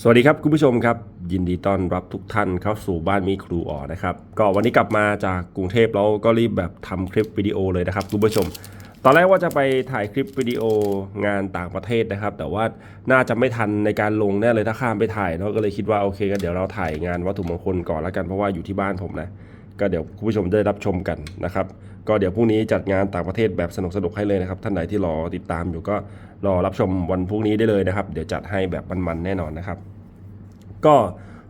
สวัสดีครับคุณผู้ชมครับ ยินดีต้อนรับทุกท่านเข้าสู่บ้านมีครูอ๋อนะครับก็วันนี้กลับมาจากกรุงเทพแล้วก็รีบแบบทำคลิปวิดีโอเลยนะครับคุณผู้ชม ตอนแรกว่าจะไปถ่ายคลิปวิดีโองานต่างประเทศนะครับ แต่ว่าน่าจะไม่ทันในการลงแน่เลยถ้าข้ามไปถ่ายเนาะก็เลยคิดว่าโอเคกันเดี๋ยวเราถ่ายงานวัตถุมงคลก่อนแล้วกันเพราะว่าอยู่ที่บ้านผมนะก็เดี๋ยวคุณผู้ชมได้รับชมกันนะครับก็เดี๋ยวพรุ่งนี้จัดงานต่างประเทศแบบสนุกๆให้เลยนะครับท่านไหนที่รอติดตามอยู่ก็ รอรับชมวันพรุ่งนี้ได้เลยนะครับ เดี๋ยวจัดให้แบบมันๆแน่นอนนะครับ ก็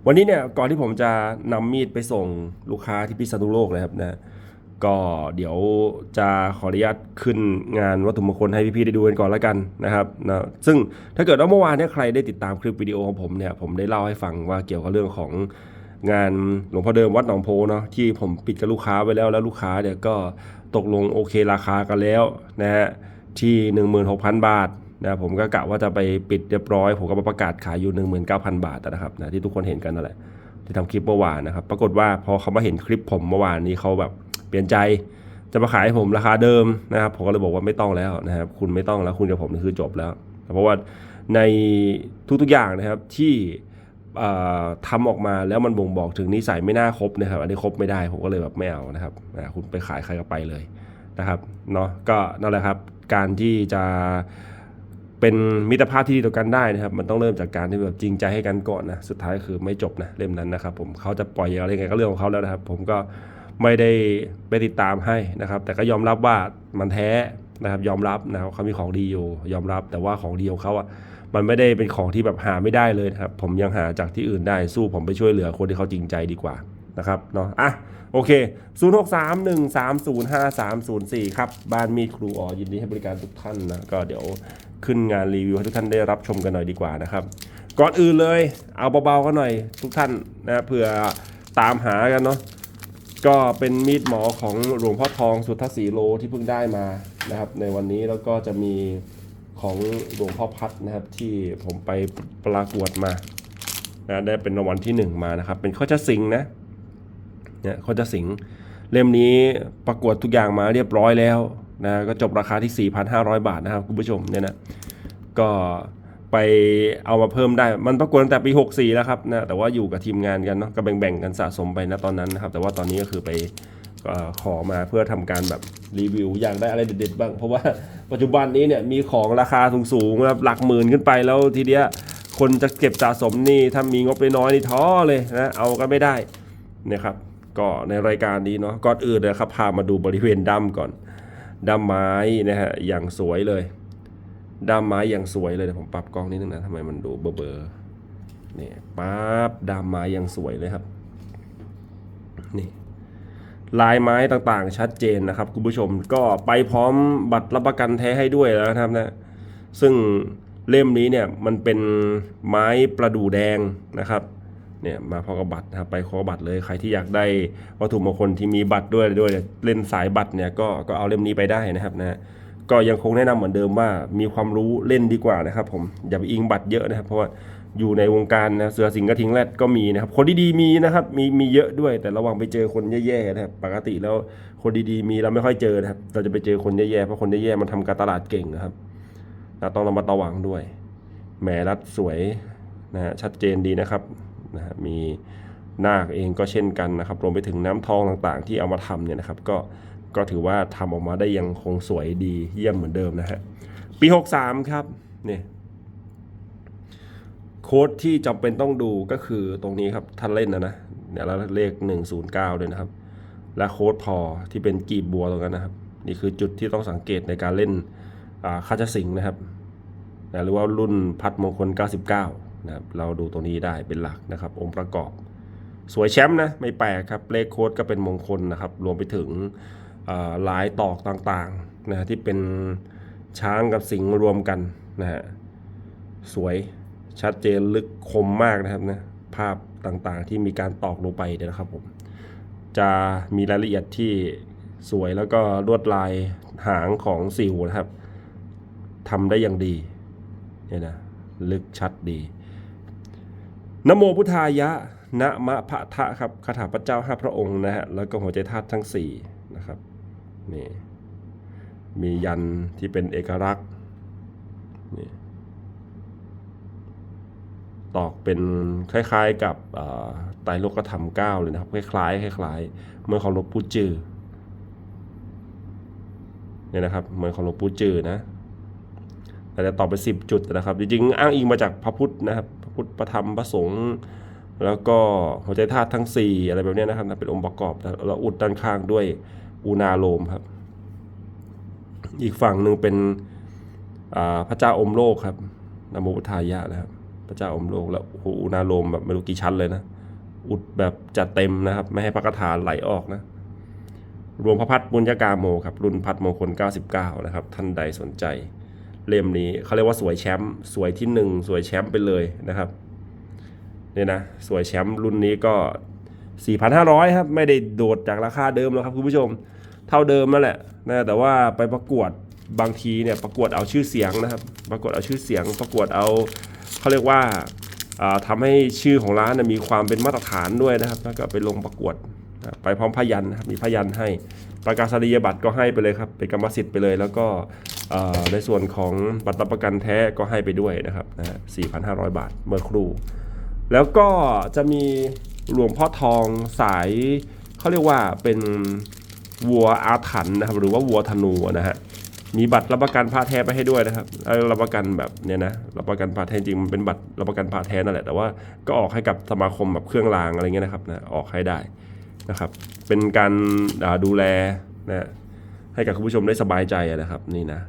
วันนี้เนี่ยก่อนที่ผมจะนำมีดไปส่งลูกค้าที่พิษณุโลกนะครับนะก็เดี๋ยวจะขออนุญาตขึ้นงานวัตถุมงคลให้พี่ๆได้ดูกันก่อนแล้วกันนะครับนะซึ่งถ้าเกิดว่าเมื่อวานเนี่ยใครได้ติดตามคลิปวิดีโอของผมเนี่ยผมได้เล่าให้ฟังว่าเกี่ยวกับเรื่องของงานหลวงพ่อเดิมวัดหนองโพเนาะที่ผมปิดกับลูกค้าไว้แล้วแล้วลูกค้าเนี่ยก็ตกลงโอเคราคากันแล้วนะฮะ ที่ 16,000 บาทนะผมก็กะว่าจะไปปิดเรียบร้อย ผมก็มาประกาศขายอยู่ 19,000 บาทนะครับนะที่ทุกคนเห็นกันนั่นแหละที่ทำคลิปเมื่อวานนะครับ ปรากฏว่าพอเขามาเห็นคลิปผมเมื่อวานนี้เขาแบบเปลี่ยนใจจะมาขายให้ผมราคาเดิมนะครับ ผมก็เลยบอกว่าไม่ต้องแล้วนะครับคุณไม่ต้องแล้วคุณกับผมนี่คือจบแล้ว เพราะว่าในทุกๆอย่างนะครับที่เอ่อทำออกมาแล้วมันบ่งบอกถึงนิสัยไม่น่าคบนะครับ อันนี้คบไม่ได้ผมก็เลยแบบไม่เอานะครับคุณไปขายใครก็ไปเลยนะครับเนาะก็นั่นแหละครับ การที่จะเป็นมิตรภาพที่ดีต่อกันได้นะครับ มันต้องเริ่มจากการที่แบบจริงใจให้กันก่อนนะสุดท้ายคือไม่จบนะเล่มนั้นนะครับ ผมเขาจะปล่อยอะไรไงก็เรื่องของเขาแล้วนะครับ ผมก็ไม่ได้ไปติดตามให้นะครับ แต่ก็ยอมรับว่ามันแท้นะครับ ยอมรับนะครับเขามีของดีอยู่ยอมรับ แต่ว่าของดีของเขาอะมันไม่ได้เป็นของที่แบบหาไม่ได้เลยครับ ผมยังหาจากที่อื่นได้สู้ผมไปช่วยเหลือคนที่เขาจริงใจดีกว่า นะครับเนาะอะโอเค 0 6 3 1 3 0 5 3 0 4 ครับ บ้านมีดครูอ๋อยินดีให้บริการทุกท่านนะ ก็เดี๋ยวขึ้นงานรีวิวให้ทุกท่านได้รับชมกันหน่อยดีกว่านะครับ ก่อนอื่นเลยเอาเบาๆกันหน่อยทุกท่านนะเผื่อตามหากันเนาะก็เป็นมีดหมอของหลวงพ่อทองสุทธศรีโลที่เพิ่งได้มานะครับ ในวันนี้แล้วก็จะมีของหลวงพ่อพัดนะครับที่ผมไปประกวดมานะได้เป็นรางวัลที่หนึ่งมานะครับ เป็นข้อจะสิงนะ เนี่ยข้อจะสิงเล่มนี้ประกวดทุกอย่างมาเรียบร้อยแล้วนะก็จบราคาที่ 4,500 บาทนะครับคุณผู้ชมเนี่ยนะก็ไปเอามาเพิ่มได้ มันประกวดตั้งแต่ปี 64 แล้วครับนะแต่ว่าอยู่กับทีมงานกันเนาะก็แบ่งๆกันสะสมไปนะตอนนั้นนะครับ แต่ว่าตอนนี้ก็คือไปขอมาเพื่อทำการแบบรีวิวอยากได้อะไรเด็ดๆบ้าง เพราะว่าปัจจุบันนี้เนี่ยมีของราคาสูงๆนะครับหลักหมื่นขึ้นไปแล้วทีเดียวคนจะเก็บสะสมนี่ถ้ามีงบน้อยๆนี่ท้อเลยนะเอาก็ไม่ได้นะครับ ก็ในรายการนี้เนาะก่อนอื่นนะครับพามาดูบริเวณด้าก่อนด้าไม้นะฮะอย่างสวยเลยด้าไม้อย่างสวยเลยเดี๋ยวผมปรับกล้องนิดนึงนะทำไมมันดูเบลอๆนี่ปั๊บด้าไม้อย่างสวยเลยครับนี่ลายไม้ต่างๆ ชัดเจนนะครับคุณผู้ชมก็ไปพร้อมบัตรรับประกันแท้ให้ด้วยแล้วนะครับนะซึ่งเล่มนี้เนี่ยมันเป็นไม้ประดู่แดงนะครับ เนี่ยมาพร้อมกับบัตรนะครับไปขอบัตรเลยใครที่อยากได้วัตถุมงคลที่มีบัตรด้วยด้วยเล่นสายบัตรเนี่ยก็ก็เอาเล่มนี้ไปได้นะครับนะก็ยังคงแนะนำเหมือนเดิมว่ามีความรู้เล่นดีกว่านะครับ ผมอย่าไปอิงบัตรเยอะนะครับ เพราะว่าอยู่ในวงการนะเสือสิงห์กระทิงแรดก็มีนะครับ คนดีๆมีนะครับ มีมีเยอะด้วย แต่ระวังไปเจอคนแย่ๆนะครับ ปกติแล้วคนดีๆมีเราไม่ค่อยเจอนะครับ เราจะไปเจอคนแย่ๆเพราะคนแย่ๆมันทำการตลาดเก่งนะครับเราต้องระมัดระวังด้วยแหมรัดสวยนะฮะชัดเจนดีนะครับ นะฮะมีนาคเองก็เช่นกันนะครับ รวมไปถึงน้ำทองต่างๆ ที่เอามาทำเนี่ยนะครับ ก็ก็ถือว่าทำออกมาได้ยังคงสวยดีเยี่ยมเหมือนเดิมนะฮะ ปี 63 ครับเนี่ยโค้ดที่จำเป็นต้องดูก็คือตรงนี้ครับท่านเล่นนะนะเนี่ยแล้วเลข 109ด้วยนะครับ และโค้ดพอที่เป็นกีบบัวตรงนั้นนะครับ นี่คือจุดที่ต้องสังเกตในการเล่นอ่าคาจสิงนะครับหรือว่ารุ่นพัดมงคล 99 นะครับเราดูตัวนี้ได้เป็นหลักนะครับ องค์ประกอบ สวยแชมป์นะไม่แปลกครับเลขโค้ดก็เป็นมงคลนะครับ รวมไปถึงอ่าลายตอกต่างๆนะที่เป็นช้างกับสิงห์รวมกันนะฮะสวยชัดเจนลึกคมมากนะครับนะภาพต่างๆที่มีการตอกลงไปเนี่ยนะครับผมจะมีรายละเอียดที่สวยแล้วก็ลวดลายหางของสิวนะครับทำได้อย่างดีเนี่ยนะลึกชัดดี นโมพุทธายะนะมะพะทะครับคาถาพระเจ้าห้าพระองค์นะฮะแล้วก็หัวใจธาตุทั้งสี่นะครับนี่มียันที่เป็นเอกลักษณ์นี่ตอกเป็นคล้ายๆกับไตรโลกธรรมเก้าเลยนะครับ คล้ายๆคล้ายๆเมื่อนขอลวงปู่จือเนี่ยนะครับ เหมือนของหลวงปู่จือนะ แต่จะตอบไปสิบจุดนะครับ จริงๆ อ้างอิงมาจากพระพุทธนะครับพระพุทธพระธรรมพระสงฆ์แล้วก็หัวใจธาตุทั้ง 4 อะไรแบบนี้นะครับเป็นองค์ประกอบแล้วอุดด้านข้างด้วยอุณาโลมครับ อีกฝั่งหนึ่งเป็นพระเจ้าอมโลกครับนโมพุทธายะนะครับ พระเจ้าอมโลกแล้วอุณาโลมแบบไม่รู้กี่ชั้นเลยนะ อุดแบบจัดเต็มนะครับ ไม่ให้พระคาถาไหลออกนะ รวมพระพัฒน์บุญญากาโมครับ รุ่นพัฒมงคล 99 นะครับ ท่านใดสนใจ เล่มนี้เขาเรียกว่าสวยแชมป์สวยที่หนึ่งสวยแชมป์ไปเลยนะครับเนี่ยนะสวยแชมป์รุ่นนี้ก็ 4,500 ครับไม่ได้โดดจากราคาเดิมแล้วครับคุณผู้ชมเท่าเดิมนั่นแหละนะแต่ว่าไปประกวดบางทีเนี่ยประกวดเอาชื่อเสียงนะครับ ประกวดเอาชื่อเสียง ประกวดเอาเขาเรียกว่าอ่าทำให้ชื่อของร้านมีความเป็นมาตรฐานด้วยนะครับ แล้วก็ไปลงประกวดไปพร้อมพยันนะครับมีพยันให้ประกาศนียบัตรก็ให้ไปเลยครับเป็นกรรมสิทธิ์ไปเลย แล้วก็ ในส่วนของบัตรรับประกันแท้ก็ให้ไปด้วยนะครับนะฮะ4,500 บาทเมื่อครู่ แล้วก็จะมีหลวงพ่อทองสายเขาเรียกว่าเป็นวัวอาถรรพ์นะครับหรือว่าวัวธนูนะฮะมีบัตรรับประกันพาแท้ไปให้ด้วยนะครับเอ่อรับประกันแบบเนี้ยนะรับประกันพาแท้จริงมันเป็นบัตรรับประกันพาแท้นั่นแหละแต่ว่าก็ออกให้กับสมาคมแบบเครื่องรางอะไรเงี้ยนะครับนะออกให้ได้นะครับ เป็นการอ่าดูแลนะให้กับคุณผู้ชมได้สบายใจอะนะครับนี่นะ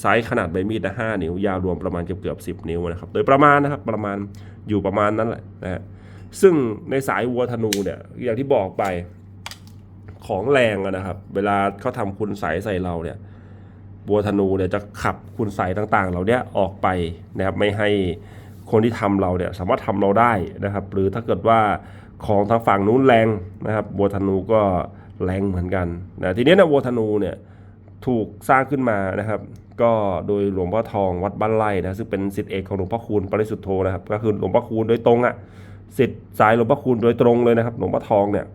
ไซส์ขนาดใบมีดนะห้านิ้ว ยาวรวมประมาณเกือบเกือบสิบนิ้วนะครับ โดยประมาณนะครับประมาณอยู่ประมาณนั้นแหละนะฮะซึ่งในสายวัวธนูเนี่ยอย่างที่บอกไปของแรงนะครับ เวลาเขาทำคุณใสยใส่เราเนี่ยบัวธนูเนี่ยจะขับคุณใสยต่างๆเหล่าเนี้ยออกไปนะครับไม่ให้คนที่ทำเราเนี่ยสามารถทำเราได้นะครับ หรือถ้าเกิดว่าของทางฝั่งนู้นแรงนะครับบัวธนูก็แรงเหมือนกันนะทีนี้นะบัวธนูเนี่ย ถูกสร้างขึ้นมานะครับ ก็โดยหลวงพ่อทองวัดบ้านไร่นะซึ่งเป็นศิษย์เอกของหลวงพ่อคูณปริสุทธโธนะครับก็คือหลวงพ่อคูณโดยตรงอะ่ะศิษย์สายหลวงพ่อคูณโดยตรงเลยนะครับ หลวงพ่อทองเนี่ย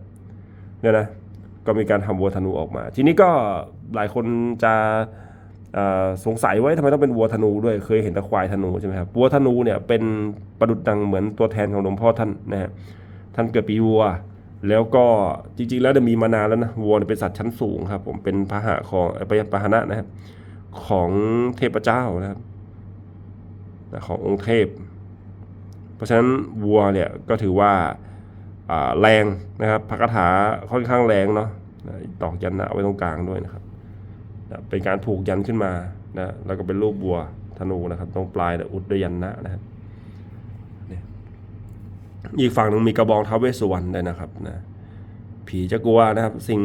เนี่ยนะก็มีการทำวัวธนูออกมา ทีนี้ก็หลายคนจะสงสัยว่าทำไมต้องเป็นวัวธนูด้วยเคยเห็นตะควายธนูใช่ไหมครับวัวธนูเนี่ยเป็นประดุจดังเหมือนตัวแทนของหลวงพ่อท่านนะฮะท่านเกิดปีวัว แล้วก็จริงๆ แล้วมีมานานแล้วนะวัวเป็นสัตว์ชั้นสูงครับ ผมเป็นพาหะของเป็นพาหนะนะครับของเทพเจ้านะครับขององค์เทพ เพราะฉะนั้นวัวเนี่ยก็ถือว่าแรงนะครับพระคาถาค่อนข้างแรงเนาะตอกยันนะไว้ตรงกลางด้วยนะครับเป็นการผูกยันขึ้นมานะแล้วก็เป็นรูปบัวธนูนะครับ ตรงปลายเนี่ยอุดด้วยยันนะนะครับ อีกฝั่งหนึ่งมีกระบองท้าวเวสสุวรรณด้วยนะครับนะผีจะกลัวนะครับ สิ่ง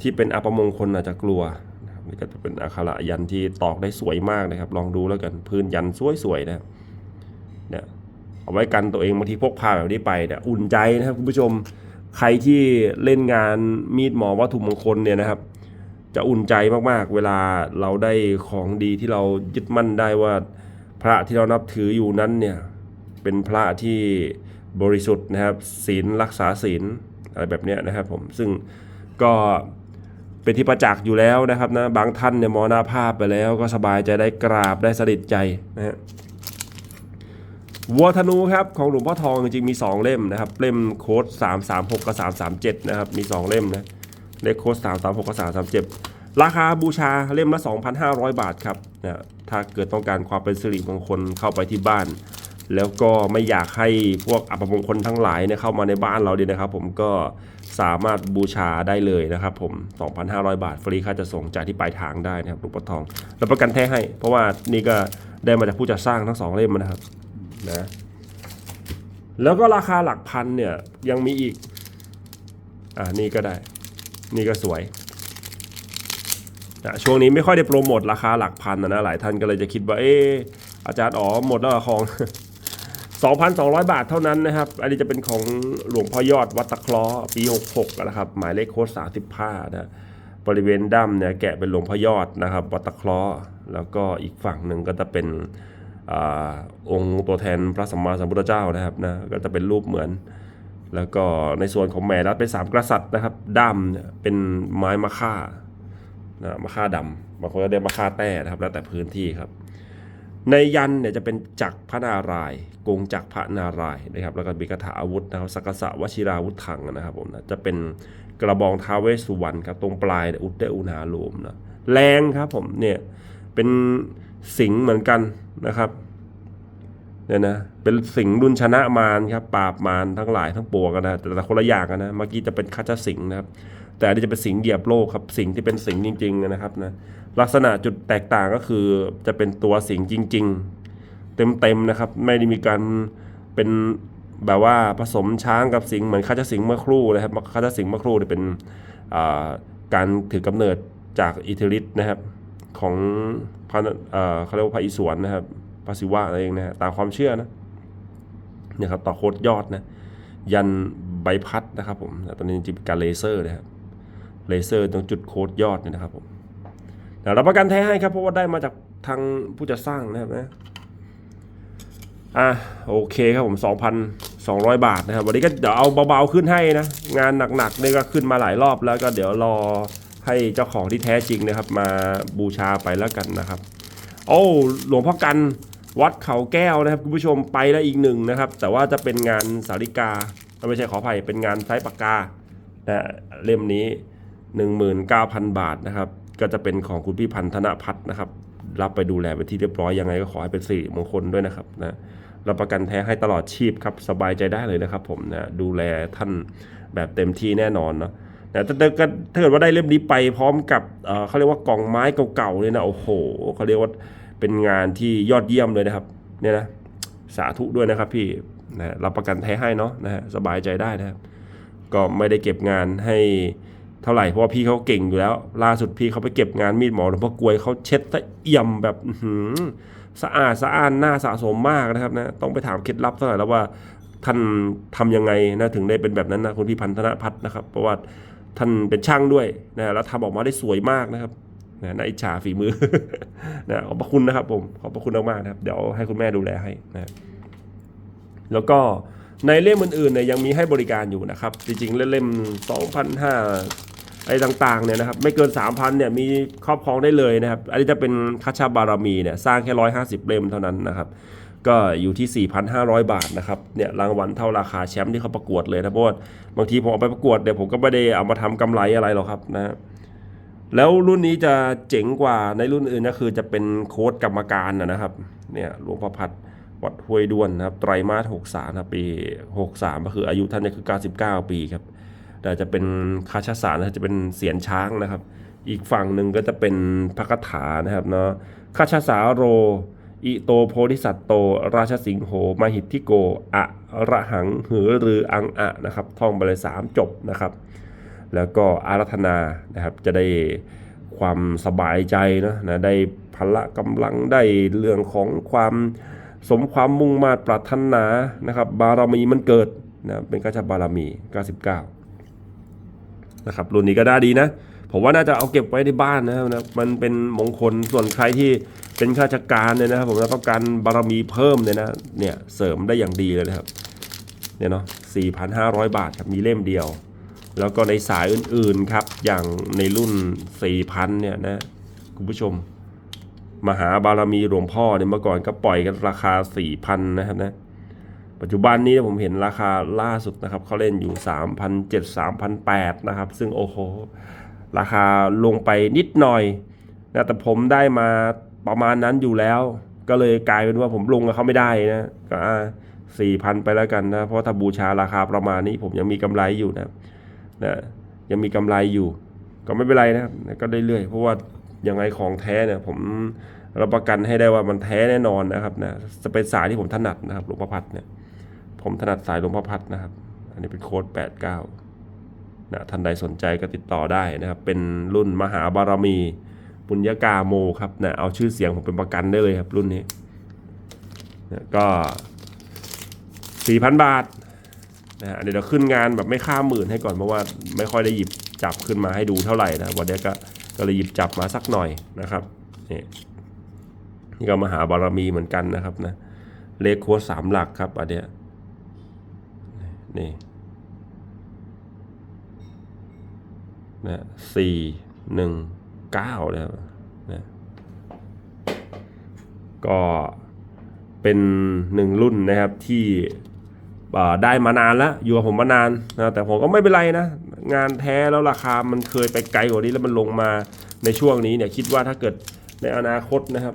ที่เป็นอัปมงคลอาจจะกลัวนะครับนี่ก็จะเป็นอักขระยันที่ตอกได้สวยมากนะครับ ลองดูแล้วกันพื้นยันสวยๆนะครับเนี่ยเอาไว้กันตัวเองบางทีพกพาแบบนี้ไปเนี่ยอุ่นใจนะครับคุณผู้ชมใครที่เล่นงานมีดหมอวัตถุมงคลเนี่ยนะครับ จะอุ่นใจมากๆ เวลาเราได้ของดีที่เรายึดมั่นได้ว่า พระที่เรานับถืออยู่นั้นเนี่ยเป็นพระที่ บริสุทธิ์นะครับศีลรักษาศีลอะไรแบบนี้นะครับผมซึ่งก็เป็นที่ประจักษ์อยู่แล้วนะครับนะบางท่านเนี่ยมรณภาพไปแล้วก็สบายใจได้กราบได้สนิทใจนะฮะวัวธนูครับของหลวงพ่อทองจริงๆมี 2 เล่มนะครับ เล่มโค้ด336 กับ 337 นะครับ มี 2 เล่มนะเลขโค้ด3 3 6 กับ 3 3 7 ราคาบูชาเล่มละ 2,500 บาทครับนะถ้าเกิดต้องการความเป็นสิริมงคลเข้าไปที่บ้าน แล้วก็ไม่อยากให้พวกอัปมงคลทั้งหลายเนี่ยเข้ามาในบ้านเราดีนะครับ ผมก็สามารถบูชาได้เลยนะครับผม 2,500 บาท ฟรีค่าจะส่งจ่ายที่ปลายทางได้นะครับหลวงพ่อทองรับประกันแท้ให้ เพราะว่านี่ก็ได้มาจากผู้จัดสร้างทั้งสองเล่มนะครับนะแล้วก็ราคาหลักพันเนี่ยยังมีอีก อ่านี่ก็ได้ นี่ก็สวยนะช่วงนี้ไม่ค่อยได้โปรโมทราคาหลักพันนะนะหลายท่านก็เลยจะคิดว่าเอออาจารย์อ๋อหมดแล้วของ 2,200 บาทเท่านั้นนะครับ อันนี้จะเป็นของหลวงพ่อยอดวัดตะคราะห์ปี 66นะครับ หมายเลขโค้ด35นะบริเวณด้ำเนี่ยแกะเป็นหลวงพ่อยอดนะครับ วัดตะคราะห์แล้วก็อีกฝั่งหนึ่งก็จะเป็นอองค์ตัวแทนพระสัมมาสัมพุทธเจ้านะครับนะก็จะเป็นรูปเหมือน แล้วก็ในส่วนของแม่รัดเป็นสามกษัตริย์นะครับด้ามเนี่ยเป็นไม้มะค่านะมะค่าดำบางคนก็เรียกมะค่าแต้นะครับแล้วแต่พื้นที่ครับ ในยันเนี่ยจะเป็นจักรพระนารายกงจักรพระนารายณ์นะครับ แล้วก็มีคาถาอาวุธนะครับสักกษะวชิราวุธถังนะครับผมนะจะเป็นกระบองท้าเวสสุวรรณครับตรงปลายอุตเตอุณาโลมนะแรงครับผมเนี่ยเป็นสิงห์เหมือนกันนะครับเนี่ยนะเป็นสิงห์รุนชนะมารครับปราบมารทั้งหลายทั้งปวงกันนะแต่ละคนละอย่างกันนะเมื่อกี้จะเป็นคัจสิงห์นะครับ แต่อันนี้จะเป็นสิงห์เหยียบโลกครับสิงห์ที่เป็นสิงห์จริง ๆ นะครับนะ ลักษณะจุดแตกต่างก็คือจะเป็นตัวสิงห์จริง ๆ เต็มๆนะครับ ไม่ได้มีการเป็นแบบว่าผสมช้างกับสิงห์เหมือนคัจสิงห์เมื่อครู่นะครับคัจสิงห์เมื่อครู่เนี่ยเป็นการถือกำเนิดจากอิทธิฤทธิ์นะครับของพระเเขาเรียกว่าพระอิศวรนะครับพระศิวะอะไรเองนะฮะตามความเชื่อนะเนี่ยครับต่อโคตรยอดนะยันใบพัดนะครับผมตอนนี้จริงๆเป็นการเลเซอร์นะครับเลเซอร์ตรงจุดโค้ดยอดเนี่ยนะครับผม รับประกันแท้ให้ครับ เพราะว่าได้มาจากทางผู้จะสร้างนะครับนะอะโอเคครับผม 2,200 บาทนะครับ วันนี้ก็เดี๋ยวเอาเบาๆขึ้นให้นะ งานหนักๆนี่ก็ขึ้นมาหลายรอบแล้วก็เดี๋ยวรอให้เจ้าของที่แท้จริงนะครับ มาบูชาไปแล้วกันนะครับ โอ้หลวงพ่อกันวัดเขาแก้วนะครับคุณผู้ชมไปแล้วอีกหนึ่งนะครับ แต่ว่าจะเป็นงานสาริกาไม่ใช่ขออภัยเป็นงานไซส์ปากกานะเล่มนี้ 19,000 บาทนะครับ ก็จะเป็นของคุณพี่พันธนพัฒน์นะครับ รับไปดูแลไปที่เรียบร้อยยังไงก็ขอให้เป็นสิริมงคลด้วยนะครับนะรับประกันแท้ให้ตลอดชีพครับสบายใจได้เลยนะครับ ผมนะดูแลท่านแบบเต็มที่แน่นอนเนาะนะแต่ก็ถ้าเกิดว่าได้เล่มนี้ไปพร้อมกับเเขาเรียกว่ากล่องไม้เก่าๆเลยนะโอ้โหเขาเรียกว่าเป็นงานที่ยอดเยี่ยมเลยนะครับเนี่ยนะสาธุด้วยนะครับพี่นะรับประกันแท้ให้เนาะนะฮะสบายใจได้นะครับก็ไม่ได้เก็บงานให้ เท่าไหร่เพราะว่าพี่เขาเก่งอยู่แล้ว ล่าสุดพี่เขาไปเก็บงานมีดหมอหลวงพ่อกลวยเขาเช็ดละเอี่ยมแบบหืสะอาดสะอ้านหน้าสะสมมากนะครับนะต้องไปถามเคล็ดลับเท่าไหร่แล้วว่าท่านทำยังไงนะถึงได้เป็นแบบนั้นนะคุณพี่พันธนพัฒน์นะครับเพราะว่าท่านเป็นช่างด้วยนะแล้วทำออกมาได้สวยมากนะครับนะน่าอิจฉาฝีมือนะขอบพระคุณนะครับผมขอบพระคุณมากๆนะครับ เดี๋ยวให้คุณแม่ดูแลให้นะแล้วก็ในเล่มอื่นๆเนี่ยยังมีให้บริการอยู่นะครับ จริงๆ เล่ม2,500 อะไรต่างๆเนี่ยนะครับไม่เกิน 3,000เนี่ยมีครอบครองได้เลยนะครับ อันนี้จะเป็นคัชชาบารมีเนี่ยสร้างแค่ 150 เล่มเท่านั้นนะครับ ก็อยู่ที่ 4,500 บาทนะครับเนี่ยรางวัลเท่าราคาแชมป์ที่เขาประกวดเลยนะเพราะว่าบางทีผมเอาไปประกวดเดี๋ยวผมก็ไม่ได้เอามาทำกำไรอะไรหรอกครับนะแล้วรุ่นนี้จะเจ๋งกว่าในรุ่นอื่นก็คือจะเป็นโค้ดกรรมการนะครับเนี่ยหลวงพ่อพัดวัดห้วยด้วนนะครับไตรมาส63ครับปี 63 ก็คืออายุท่านเนี่ยคือ 99 ปีครับ แต่จะเป็นคาชาสารนะจะเป็นเสียนช้างนะครับ อีกฝั่งหนึ่งก็จะเป็นพระคาถานะครับเนาะคาชาสาโร อิโตโพธิสัตโต ราชสิงโหมหิตทิโกอะระหังหือรืออังอะนะครับท่องไปเลยสามจบนะครับ แล้วก็อารัธนานะครับจะได้ความสบายใจนะนะได้พละกำลังได้เรื่องของความสมความมุ่งมา่ปรารถนานะครับ บารมีมันเกิดนะเป็นกัจจบารมี 99 นะครับรุ่นนี้ก็ได้ดีนะ ผมว่าน่าจะเอาเก็บไว้ในบ้านนะครับนะมันเป็นมงคลส่วนใครที่เป็นข้าราชการเนี่ยนะครับผมต้องการบารมีเพิ่มเนี่ยนะเนี่ยเสริมได้อย่างดีเลยนะครับเนี่ยเนาะ4,500 บาทครับมีเล่มเดียว แล้วก็ในสายอื่นๆครับอย่างในรุ่น 4,000เนี่ยนะคุณผู้ชม มหาบารมีหลวงพ่อเนี่ยเมื่อก่อนก็ปล่อยกันราคา 4,000นะครับนะ ปัจจุบันนี้ผมเห็นราคาล่าสุดนะครับเขาเล่นอยู่ 3,700 3,800นะครับ ซึ่งโอ้โห ราคาลงไปนิดหน่อยนะแต่ผมได้มาประมาณนั้นอยู่แล้ว ก็เลยกลายเป็นว่าผมลงกับเขาไม่ได้นะก็สี่พันไปแล้วกันนะ เพราะถ้าบูชาราคาประมาณนี้ผมยังมีกำไรอยู่นะนะยังมีกำไรอยู่ ก็ไม่เป็นไรนะครับก็ได้เรื่อยเพราะว่ายังไงของแท้เนี่ยผมรับประกันให้ได้ว่ามันแท้แน่นอนนะครับนะจะเป็นสายที่ผมถนัดนะครับหลวงพ่อพัดเนี่ย ผมถนัดสายหลวงพ่อพัดนะครับ อันนี้เป็นโค้ด 89นะท่านใดสนใจก็ติดต่อได้นะครับ เป็นรุ่นมหาบารมีปุญญากาโมครับนะเอาชื่อเสียงผมเป็นประกันได้เลยครับ รุ่นนี้นะก็ 4,000 บาทนะฮะเดี๋ยวเราขึ้นงานแบบไม่ข้ามหมื่นให้ก่อนเพราะว่าไม่ค่อยได้หยิบจับขึ้นมาให้ดูเท่าไหร่นะวันนี้ก็ก็เลยหยิบจับมาสักหน่อยนะครับนี่นี่ก็มหาบารมีเหมือนกันนะครับนะเลขโค้ดสามหลักครับอันเนี้ย นี่นะสี่หนึ่งเก้านะครับนะก็เป็นหนึ่งรุ่นนะครับที่ได้มานานแล้วอยู่กับผมมานานนะแต่ผมก็ไม่เป็นไรนะ งานแท้แล้วราคามันเคยไปไกลกว่านี้แล้วมันลงมาในช่วงนี้เนี่ยคิดว่าถ้าเกิดในอนาคตนะครับ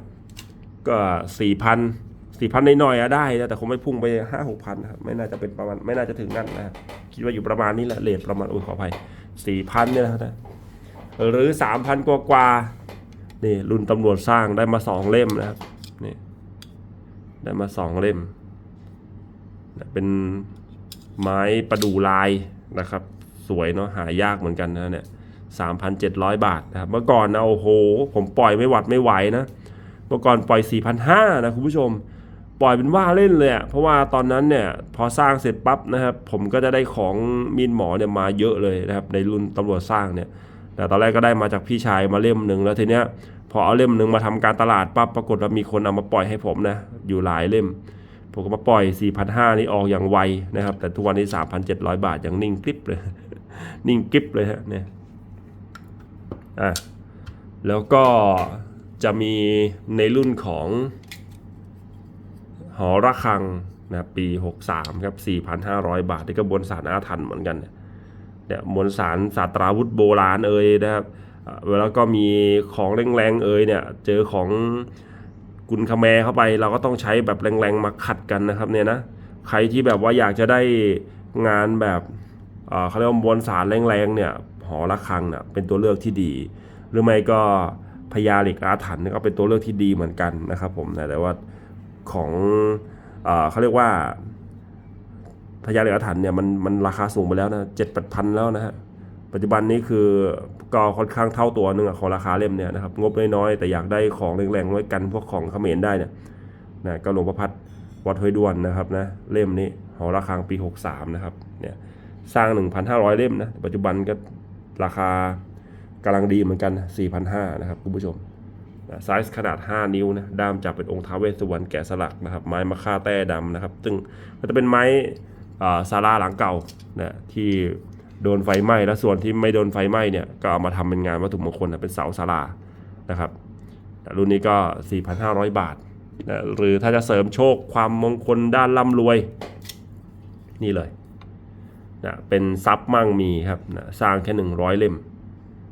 ก็สี่พัน สี่พันหน่อยๆอะได้นะแต่คงไม่พุ่งไปห้าหกพันครับไม่น่าจะเป็นประมาณไม่น่าจะถึงนั่นนะครับคิดว่าอยู่ประมาณนี้แหละเลทประมาณอุ้ยขออภัยสี่พันเนี่ยนะนะหรือสามพันกว่ากว่าๆนี่รุ่นตำรวจสร้างได้มาสองเล่มนะครับนี่ได้มาสองเล่ม เป็นไม้ประดูลายนะครับ สวยเนาะหายากเหมือนกันนะเนี่ยสามพันเจ็ดร้อยบาทนะครับเมื่อก่อนนะโอ้โห ผมปล่อยไม่หวัดไม่ไหวนะเมื่อก่อนปล่อย 4,500นะคุณผู้ชม ปล่อยเป็นว่าเล่นเลยอะเพราะว่าตอนนั้นเนี่ยพอสร้างเสร็จปั๊บนะครับ ผมก็จะได้ของมีนหมอเนี่ยมาเยอะเลยนะครับ ในรุ่นตำรวจสร้างเนี่ยแต่ตอนแรกก็ได้มาจากพี่ชายมาเล่มหนึ่งแล้วทีเนี้ยพอเอาเล่มหนึ่งมาทำการตลาดปั๊บปรากฏว่ามีคนเอามาปล่อยให้ผมนะอยู่หลายเล่ม ผมก็มาปล่อย 4,500 นี่ออกอย่างไวนะครับ แต่ทุกวันนี้ 3,700 บาทอยังนิ่งกริบเลย นิ่งกริบเลยฮะเนี่ยอะแล้วก็จะมีในรุ่นของ หอระฆังนะปี 63ครับ4,500 บาทนี่ก็บนสารอาถรรพ์เหมือนกันเนี่ยเนี่ยมวลสารศาสตราวุธโบราณเอ่ยนะครับแล้วก็มีของแรงๆเอ่ยเนี่ยเจอของกุนคาแมเข้าไปเราก็ต้องใช้แบบแรงๆมาขัดกันนะครับเนี่ยนะใครที่แบบว่าอยากจะได้งานแบบเขาเรียกว่ามวลสารแรงๆเนี่ยหอระฆังเนี่ยเป็นตัวเลือกที่ดี หรือไม่ก็พญาเหล็กอาถรรพ์นี่ก็เป็นตัวเลือกที่ดีเหมือนกันนะครับผมแต่ว่า ของเอเขาเรียกว่าพญาเหล็กอาถรเนี่ยมันมันราคาสูงไปแล้วนะเจ็ดแปดพันแล้วนะฮะปัจจุบันนี้คือก็ค่อนข้างเท่าตัวหนึงอะของราคาเล่มเนี่ยนะครับงบน้อยๆแต่อยากได้ของแรงๆไว้กันพวกของเขมรได้เนี่ยนะก็หลวงประพัดวัดห้วยด้วนนะครับนะเล่มนี้หอระฆังปี 63 นะครับเนี่ยสร้าง 1,500 เล่มนะปัจจุบันก็ราคากำลังดีเหมือนกัน 4,500 นะครับคุณผู้ชม ไซส์ขนาด 5 นิ้วนะด้ามจับเป็นองค์ท้าเวสสุวรรณแกะสลักนะครับ ไม้มะค่าแต้ดำนะครับ ซึ่งก็จะเป็นไม้อ่าซาร่าหลังเก่านะที่โดนไฟไหม้แล้วส่วนที่ไม่โดนไฟไหม้เนี่ยก็เอามาทำเป็นงานวัตถุมงคลนะเป็นเสาศาลานะครับรุ่นนี้ก็ 4,500 บาทนะหรือถ้าจะเสริมโชคความมงคลด้านร่ำรวย นี่เลยนะเป็นทรัพย์มั่งมีครับนะสร้างแค่ 100 เล่ม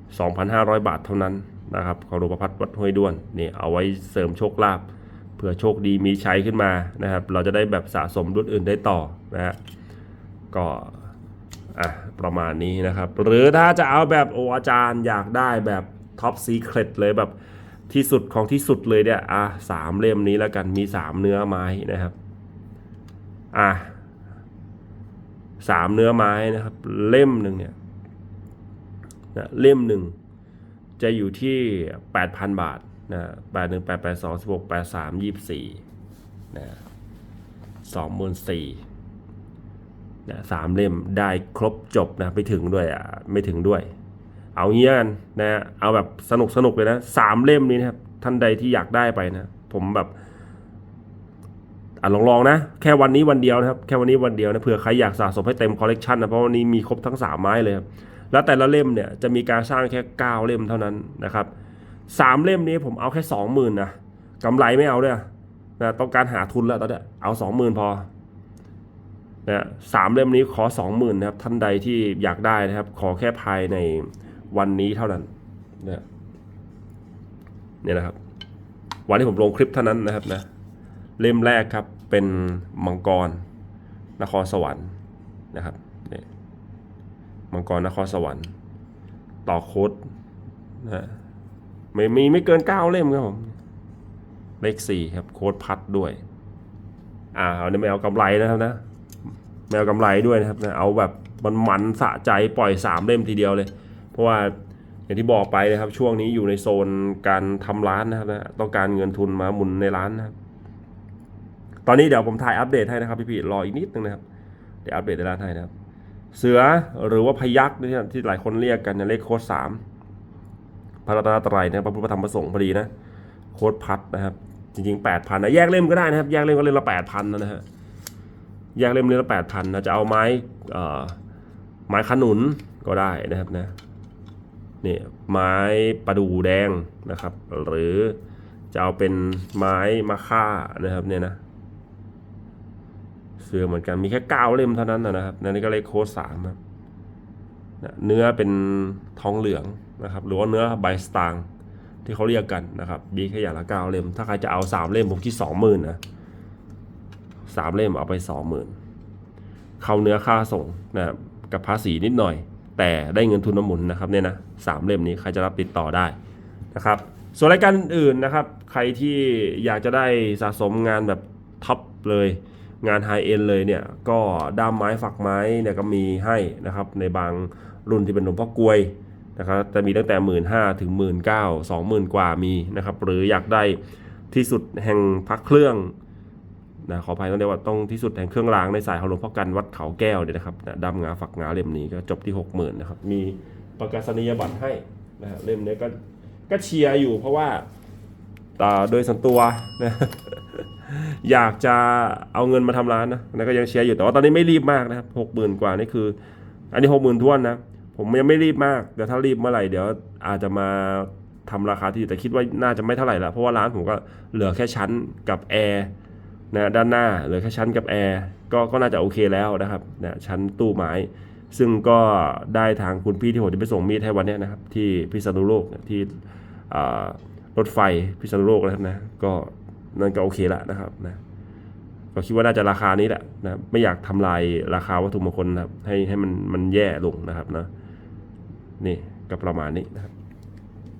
2,500 บาทเท่านั้น นะครับของหลวงประพัดวัดห้วยด้วนนี่เอาไว้เสริมโชคลาภเผื่อโชคดีมีใชัยขึ้นมานะครับ เราจะได้แบบสะสมรุ่นอื่นได้ต่อนะฮะก็อะประมาณนี้นะครับ หรือถ้าจะเอาแบบโออาจารย์อยากได้แบบท็อปซีเครตเลยแบบที่สุดของที่สุดเลยเนี่ยอะสามเล่มนี้แล้วกันมีสามเนื้อไม้นะครับอะสามเนื้อไม้นะครับ เล่มหนึ่งเนี่ยนะเล่มหนึ่ง จะอยู่ที่ 8,000 บาทนะแปดหนึ่งแปดแปดสองสิบหกแปดสามยี่สิบสี่นะสองหมื่นสี่นะสามเล่มได้ครบจบนะไม่ถึงด้วยอะไม่ถึงด้วย เอางี้ละกันนะเอาแบบสนุกสนุกเลยนะสามเล่มนี้นะครับท่านใดที่อยากได้ไปนะ ผมแบบอะลองลองๆนะ แค่วันนี้วันเดียวนะครับ แค่วันนี้วันเดียวนะเผื่อใครอยากสะสมให้เต็มคอลเลกชันนะเพราะวันนี้มีครบทั้งสามไม้เลยครับ แล้วแต่ละเล่มเนี่ยจะมีการสร้างแค่ 9 เล่มเท่านั้นนะครับสามเล่มนี้ผมเอาแค่20,000นนะกำไรไม่เอาด้วยนะต้องการหาทุนแล้วตอนนี้เอา20,000พอนะสามเล่มนี้ขอ20,000นนะครับท่านใดที่อยากได้นะครับ ขอแค่ภายในวันนี้เท่านั้นนะเนี่ยนะครับ วันที่ผมลงคลิปเท่านั้นนะครับนะเล่มแรกครับเป็นมังกรนครสวรรค์นะครับ มังกรนครสวรรค์ ต่อโค้ดนะฮะไม่มีไม่เกินเก้าเล่มครับผม เลขสี่ครับ โค้ดพัดด้วย อ่าเอาเนี่ยไม่เอากำไรนะครับนะไม่เอากำไรด้วยนะครับนะเอาแบบมันมันสะใจปล่อยสามเล่มทีเดียวเลย เพราะว่าอย่างที่บอกไปนะครับ ช่วงนี้อยู่ในโซนการทำร้านนะครับนะต้องการเงินทุนมาหมุนในร้านนะครับ ตอนนี้เดี๋ยวผมถ่ายอัปเดตให้นะครับพี่ๆรออีกนิดนึงนะครับ เดี๋ยวอัปเดตในร้านให้นะครับ เสือหรือว่าพยักษ์เนี่ยที่หลายคนเรียกกันเนี่ยเลขโค้ดสามพระรัตนตรัยนะพระพุทธธรรมประสงค์พอดีนะโค้ดพัดนะครับ จริงๆแปดพันนะแยกเล่มก็ได้นะครับแยกเล่มก็เล่มละแปดพันนะฮะแยกเล่มเล่มละแปดพันนะจะเอาไม้ไม้ขนุนก็ได้นะครับนะนี่ไม้ประดูแดงนะครับ หรือจะเอาเป็นไม้มาฆ่านะครับเนี่ยนะ เสื้อเหมือนกันมีแค่เก้าเล่มเท่านั้นนะครับนั่นก็เลยโค้ดสามนะเนื้อเป็นทองเหลืองนะครับ หรือว่าเนื้อใบสตางค์ที่เขาเรียกกันนะครับบีแค่อย่างละเก้าเล่ม ถ้าใครจะเอาสามเล่มผมคิดสองหมื่นนะสามเล่มเอาไปสองหมื่นเข้าเนื้อค่าส่งนะกับภาษีนิดหน่อย แต่ได้เงินทุนน้ำหมุนนะครับเนี่ยนะสามเล่มนี้ใครจะรับติดต่อได้นะครับ ส่วนรายการอื่นนะครับ ใครที่อยากจะได้สะสมงานแบบท็อปเลย งานไฮเอ็นเลยเนี่ยก็ด้ามไม้ฝักไม้เนี่ยก็มีให้นะครับในบางรุ่นที่เป็นหลวงพ่อกลวยนะครับจะมีตั้งแต่ 1 5ื่นถึง 1 9ื่นเก้าสองหมื่นกว่ามีนะครับหรืออยากได้ที่สุดแห่งพักเครื่องนะขออภัยต้องเรียกว่าต้องที่สุดแห่งเครื่องรางในสายของหลวงพ่อกันวัดเขาแก้วเนี่ยนะครับนะดำงาฝักงาเล่มนี้ก็จบที่ 60,000นะครับมีประกาศนียบัตรให้นะฮะเล่มนี้ก็ก็เชียร์อยู่เพราะว่าอ่าโดยส่วนตัวนะ อยากจะเอาเงินมาทำร้านนะนะก็ยังเชียร์อยู่แต่ว่าตอนนี้ไม่รีบมากนะครับหกหมื่นกว่านี่คือ อันนี้หกหมื่นท้วนนะ ผมยังไม่รีบมากเดี๋ยวถ้ารีบเมื่อไหร่เดี๋ยวอาจจะมาทำราคาที่แต่คิดว่าน่าจะไม่เท่าไหร่ละเพราะว่าร้านผมก็เหลือแค่ชั้นกับแอร์นะด้านหน้าเหลือแค่ชั้นกับแอร์ก็ก็น่าจะโอเคแล้วนะครับนะชั้นตู้ไม้ซึ่งก็ได้ทางคุณพี่ที่ผมจะไปส่งมีดให้วันนี้นะครับ ที่พิษณุโลกที่รถไฟพิษณุโลกนะครับนะก็ นั่นก็โอเคละนะครับนะก็คิดว่าน่าจะราคานี้แหละนะไม่อยากทำลายราคาวัตถุมงคลนะครับ ให้ให้มันมันแย่ลงนะครับนะนี่ก็ประมาณนี้นะครับ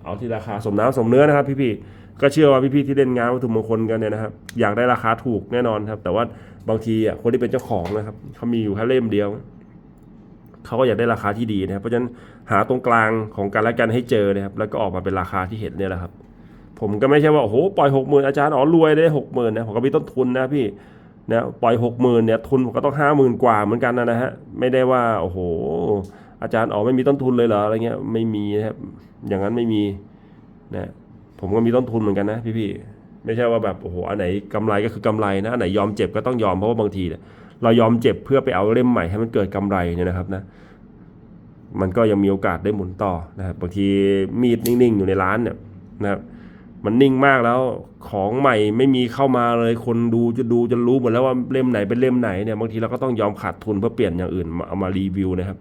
เอาที่ราคาสมน้ำสมเนื้อนะครับ พี่ๆก็เชื่อว่าพี่ๆที่เล่นงานวัตถุมงคลกันเนี่ยนะครับ อยากได้ราคาถูกแน่นอนครับ แต่ว่าบางทีอะคนที่เป็นเจ้าของนะครับเขามีอยู่แค่เล่มเดียวเขาก็อยากได้ราคาที่ดีนะครับ เพราะฉะนั้นหาตรงกลางของกันและกันให้เจอนะครับ แล้วก็ออกมาเป็นราคาที่เห็นเนี่ยแหละครับ ผมก็ไม่ใช่ว่าโอ้โหปล่อยหกหมื่นอาจารย์อ๋อรวยได้หกหมื่นนะผมก็มีต้นทุนนะพี่นะปล่อยหกหมื่นเนี่ยทุนผมก็ต้องห้าหมื่นกว่าเหมือนกันนะนะฮะไม่ได้ว่าโอ้โห อาจารย์อ๋อไม่มีต้นทุนเลยเหรออะไรเงี้ยไม่มีนะครับอย่างนั้นไม่มีนะผมก็มีต้นทุนเหมือนกันนะพี่ๆไม่ใช่ว่าแบบโอ้โหอันไหนกำไรก็คือกำไรนะอันไหนยอมเจ็บก็ต้องยอมเพราะว่าบางทีเนี่ยเรายอมเจ็บเพื่อไปเอาเล่มใหม่ให้มันเกิดกำไรเนี่ยนะครับนะมันก็ยังมีโอกาสได้หมุนต่อนะครับบางทีมีดนิ่งๆอยู่ในร้านเนี่ยนะครับ มันนิ่งมากแล้วของใหม่ไม่มีเข้ามาเลยคนดูจะดูจะรู้หมดแล้วว่าเล่มไหนเป็นเล่มไหนเนี่ยบางทีเราก็ต้องยอมขาดทุนเพื่อเปลี่ยนอย่างอื่นมาเอามารีวิวนะครับ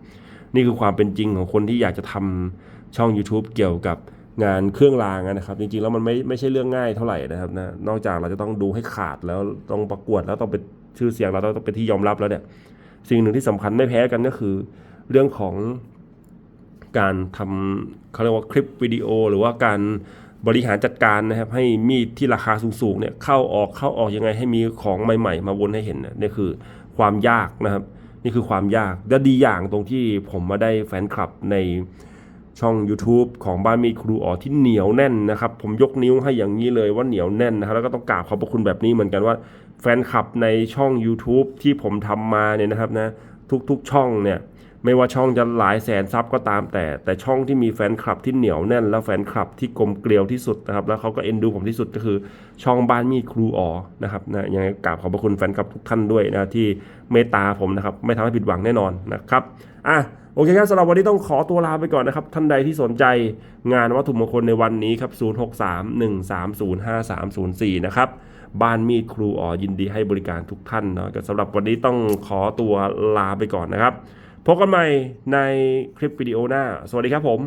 นี่คือความเป็นจริงของคนที่อยากจะทำช่อง YouTube เกี่ยวกับงานเครื่องรางนะครับ จริงๆแล้วมันไม่ไม่ใช่เรื่องง่ายเท่าไหร่นะครับนะนอกจากเราจะต้องดูให้ขาดแล้วต้องประกวดแล้วต้องเป็นชื่อเสียงเราต้องเป็นที่ยอมรับแล้วเนี่ยสิ่งหนึ่งที่สำคัญไม่แพ้กันก็คือ เรื่องของการทำเขาเรียกว่าคลิปวิดีโอหรือว่าการ บริหารจัดการนะครับให้มีดที่ราคาสูงๆเนี่ยเข้าออกเข้าออกยังไงให้มีของใหม่ ๆ มาวนให้เห็นเนี่ยนี่คือความยากนะครับ นี่คือความยากและดีอย่างตรงที่ผมมาได้แฟนคลับในช่อง YouTube ของบ้านมีครูอ๋อที่เหนียวแน่นนะครับ ผมยกนิ้วให้อย่างนี้เลยว่าเหนียวแน่นนะครับแล้วก็ต้องกราบขอบพระคุณแบบนี้เหมือนกันว่าแฟนคลับในช่อง YouTube ที่ผมทำมาเนี่ยนะครับนะทุกๆช่องเนี่ย ไม่ว่าช่องจะหลายแสนซับก็ตามแต่ แต่ช่องที่มีแฟนคลับที่เหนียวแน่น และแฟนคลับที่กลมเกลียวที่สุดนะครับ แล้วเขาก็เอ็นดูผมที่สุดก็คือช่องบ้านมีครูอ๋อนะครับนะยังไงกราบขอบพระคุณแฟนคลับทุกท่านด้วยนะที่เมตตาผมนะครับ ไม่ทำให้ผิดหวังแน่นอนนะครับอะโอเคครับสำหรับวันนี้ต้องขอตัวลาไปก่อนนะครับ ท่านใดที่สนใจงานวัตถุมงคลในวันนี้ครับ 0631305304 นะครับ บ้านมีดครูอ๋อยินดีให้บริการทุกท่านเนาะสำหรับวันนี้ต้องขอตัวลาไปก่อนนะครับ พบกันใหม่ในคลิปวิดีโอหน้า สวัสดีครับผม